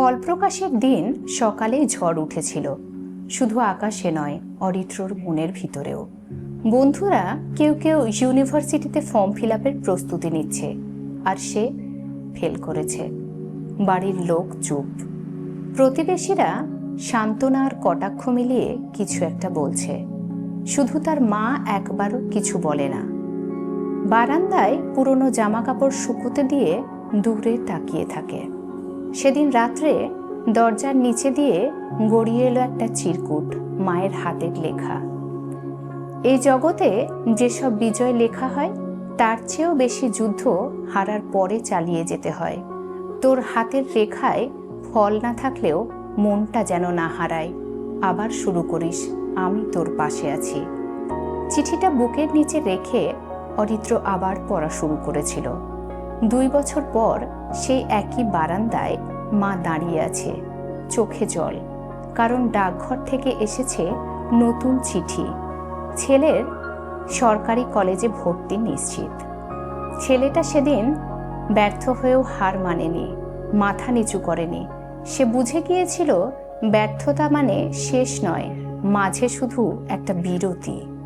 ফলপ্রকাশের দিন সকালে ঝড় উঠেছিল। শুধু আকাশে নয়, অরিত্রর মনের ভিতরেও। বন্ধুরা, কেউ কেউ ইউনিভার্সিটিতে ফর্ম ফিল আপের প্রস্তুতি নিচ্ছে, আর সে ফেল করেছে। বাড়ির লোক চুপ। প্রতিবেশীরা সান্ত্বনা আর কটাক্ষ মিলিয়ে কিছু একটা বলছে। শুধু তার মা একবারও কিছু বলে না। বারান্দায় পুরনো জামা কাপড় শুকোতে দিয়ে দূরে তাকিয়ে থাকে। সেদিন রাত্রে দরজার নিচে দিয়ে গড়িয়ে এলো একটা চিরকুট, মায়ের হাতের লেখা। এই জগতে যেসব বিজয় লেখা হয়, তার চেয়েও বেশি যুদ্ধ হারার পরে চালিয়ে যেতে হয়। তোর হাতের রেখায় ফল না থাকলেও মনটা যেন না হারায়। আবার শুরু করিস, আমি তোর পাশে আছি। চিঠিটা বুকের নিচে রেখে অরিত্র আবার পড়া শুরু করেছিল। দুই বছর পর সেই একই বারান্দায় মা দাঁড়িয়ে আছে, চোখে জল। কারণ ডাকঘর থেকে এসেছে নতুন চিঠি। ছেলের সরকারি কলেজে ভর্তি নিশ্চিত। ছেলেটা সেদিন ব্যর্থ হয়েও হার মানেনি, মাথা নিচু করেনি। সে বুঝে গিয়েছিল ব্যর্থতা মানে শেষ নয়, মাঝে শুধু একটা বিরতি।